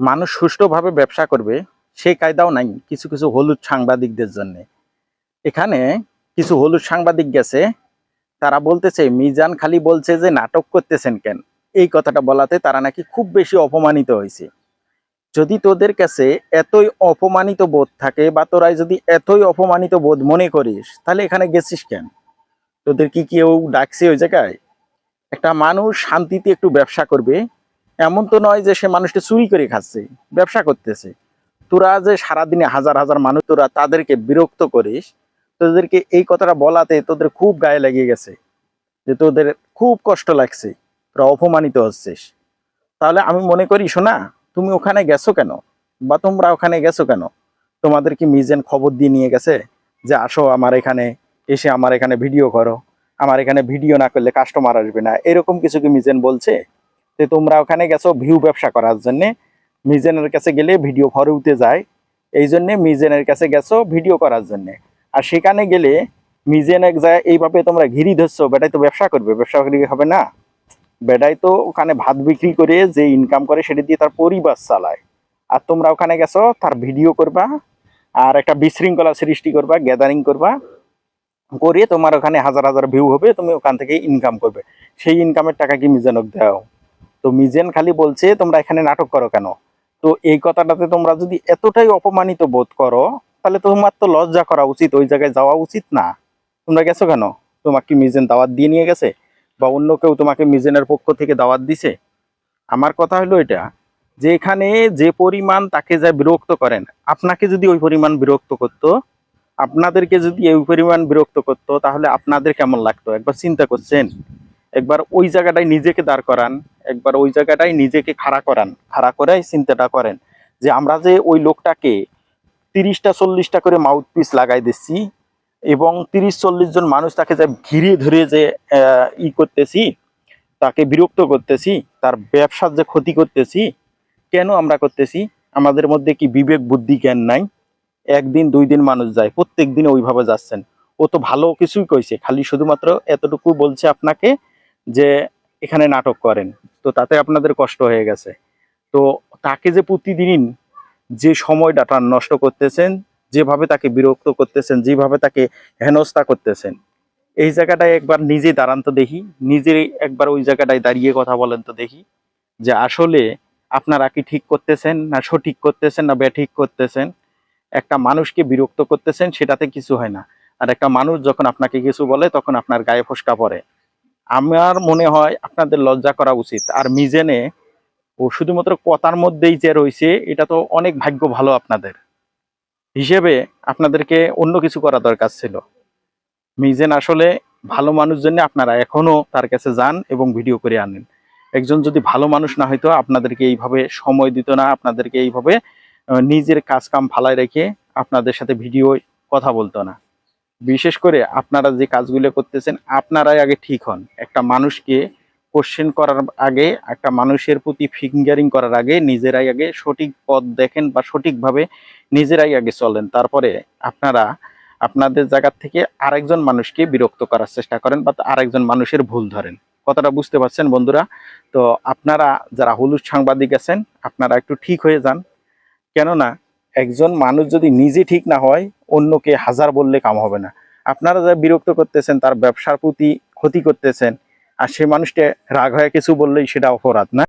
মানুষ সুষ্ঠুভাবে ব্যবসা করবে, সেই কায়দাও নাই কিছু কিছু হলুদ সাংবাদিকদের জন্য। এখানে কিছু হলুদ সাংবাদিক গেছে, তারা বলতেছে, মিজান খালি বলছে যে নাটক করতেছেন কেন? এই কথাটা বলাতে তারা নাকি খুব বেশি অপমানিত হয়েছে। যদি তোদের কাছে এতই অপমানিত বোধ থাকে বা তোরাই যদি এতই অপমানিত বোধ মনে করিস, তাহলে এখানে গেছিস কেন? তোদের কি কেউ ডাকছে ওই জায়গায়? একটা মানুষ শান্তিতে একটু ব্যবসা করবে এমন তো নয় যে সে মানুষটা চুরি করে খাচ্ছে, ব্যবসা করতেছে। তোরা যে সারাদিনে হাজার হাজার মানুষ তোরা তাদেরকে বিরক্ত করিস, তোদেরকে এই কথাটা বলাতে তোদের খুব গায়ে লেগে গেছে, যে তোদের খুব কষ্ট লাগছে, তোরা অপমানিত হচ্ছিস। তাহলে আমি মনে করি শোনা তুমি ওখানে গেছো কেন? বা তোমরা ওখানে গেছো কেন? তোমাদের কি মিজেন খবর দিয়ে নিয়ে গেছে? যে আসো আমার এখানে, এসে আমার এখানে ভিডিও করো। আমার এখানে ভিডিও না করলে কাস্টমার আসবে না। এরকম কিছু কি মিজেন বলছে? যে তোমরা ওখানে গেছো ভিউ ব্যবসা করার জন্য। মিজেনের কাছে গেলে ভিডিও ফরউতে যায়। এই জন্যে মিজেনের কাছে গেছো ভিডিও করার জন্যে। আর সেখানে গেলে মিজেন এক জায়গায় এইভাবে তোমরা ঘিরি ধরছো, বেটাই তো ব্যবসা করবে, ব্যবসা করলে হবে না। বেটাই তো ওখানে ভাত বিক্রি করে যে ইনকাম করে সেটা দিয়ে তার পরিবার চালায়। আর তোমরা ওখানে গেছো, তার ভিডিও করবা, আর একটা বিশৃঙ্খলা সৃষ্টি করবা গ্যাদারিং করবা। করে তোমার ওখানে হাজার হাজার ভিউ হবে, তুমি ওখান থেকে ইনকাম করবে। সেই ইনকামের টাকা কি মিজেনক দাও? তো মিজেন খালি বলছে, তোমরা এখানে নাটক করো কেন? তো এই কথাটাতে তোমরা যদি এতটাই অপমানিত বোধ করো, তাহলে তোমার তো লজ্জা করা উচিত, ওই জায়গায় যাওয়া উচিত না। তোমরা গেছো কেন? তোমাকে মিজেন দাওয়াত দিয়ে নিয়ে গেছে? বা অন্য কেউ তোমাকে মিজেনের পক্ষ থেকে দাওয়াত দিছে? আমার কথা হলো এটা যে এখানে যে পরিমাণ তাকে যা বিরক্ত করেন, আপনাকে যদি ওই পরিমাণ বিরক্ত করতো, আপনাদেরকে যদি এই পরিমাণ বিরক্ত করতো, তাহলে আপনাদের কেমন লাগতো? একবার চিন্তা করছেন? একবার ওই জায়গাটায় নিজেকে দাঁড় করান। একবার ওই জায়গাটায় নিজেকে খাড়া করান, খাড়া করাই চিন্তাটা করেন যে আমরা যে ওই লোকটাকে তিরিশটা, চল্লিশটা করে মাউথ পিস লাগাই দিচ্ছি এবং তিরিশ, চল্লিশ জন মানুষ তাকে যে ঘিরে ধরে যে ই করতেছি, তাকে বিরক্ত করতেছি, তার ব্যবসার যে ক্ষতি করতেছি, কেন আমরা করতেছি? আমাদের মধ্যে কি বিবেক, বুদ্ধি, জ্ঞান নাই? একদিন, দুই দিন মানুষ যায়, প্রত্যেক দিন ওইভাবে যাচ্ছেন। ও তো ভালো কিছুই কইছে, খালি শুধুমাত্র এতটুকু বলছে আপনাকে যে এখানে নাটক করেন। তো তাতে আপনাদের কষ্ট হয়ে গেছে। তো তাকে যে প্রতিদিন যে সময়টা নষ্ট করতেছেন, যেভাবে তাকে বিরক্ত করতেছেন, যেভাবে তাকে হেনস্থা করতেছেন, এই জায়গাটায় একবার নিজে দাঁড়ান তো দেখি। নিজে একবার ওই জায়গাটায় দাঁড়িয়ে কথা বলেন তো দেখি যে আসলে আপনারা কি ঠিক করতেছেন না সঠিক করতেছেন না ব্যাঠিক করতেছেন? একটা মানুষকে বিরক্ত করতেছেন সেটাতে কিছু হয় না। আর একটা মানুষ যখন আপনাকে কিছু বলে তখন আপনার গায়ে ফসকা পড়ে। আমার মনে হয় আপনাদের লজ্জা করা উচিত। আর মিজেনে ও শুধুমাত্র কথার মধ্যেই যে রয়েছে, এটা তো অনেক ভাগ্য ভালো আপনাদের। হিসেবে আপনাদেরকে অন্য কিছু করা দরকার ছিল। মিজেন আসলে ভালো মানুষ জন্য আপনারা এখনও তার কাছে যান এবং ভিডিও করে আনেন। একজন যদি ভালো মানুষ না হয়তো আপনাদেরকে এইভাবে সময় দিত না, আপনাদেরকে এইভাবে নিজের কাজ কাম ফালায় রেখে আপনাদের সাথে ভিডিও কথা বলতো না। বিশেষ করে আপনারা যে কাজগুলো করতেছেন, আপনারাই আগে ঠিক হন। একটা মানুষকে কোশ্চেন করার আগে, একটা মানুষের প্রতি ফিঙ্গারিং করার আগে, নিজেরাই আগে সঠিক পথ দেখেন বা সঠিকভাবে নিজেরাই আগে চলেন। তারপরে আপনারা আপনাদের জায়গা থেকে আরেকজন মানুষকে বিরক্ত করার চেষ্টা করেন বা আরেকজন মানুষের ভুল ধরেন। কথাটা বুঝতে পারছেন বন্ধুরা? তো আপনারা যারা হলুদ সাংবাদিক আছেন, আপনারা একটু ঠিক হয়ে যান। কেননা একজন মানুষ যদি নিজে ঠিক না হয়, অন্যকে হাজার বললে কাম হবে না। আপনারা যা বিরক্ত করতেছেন, তার ব্যবসার প্রতি ক্ষতি করতেছেন, আর সে মানুষটা রাগ হয়ে কিছু বললেই সেটা অপরাধ, না?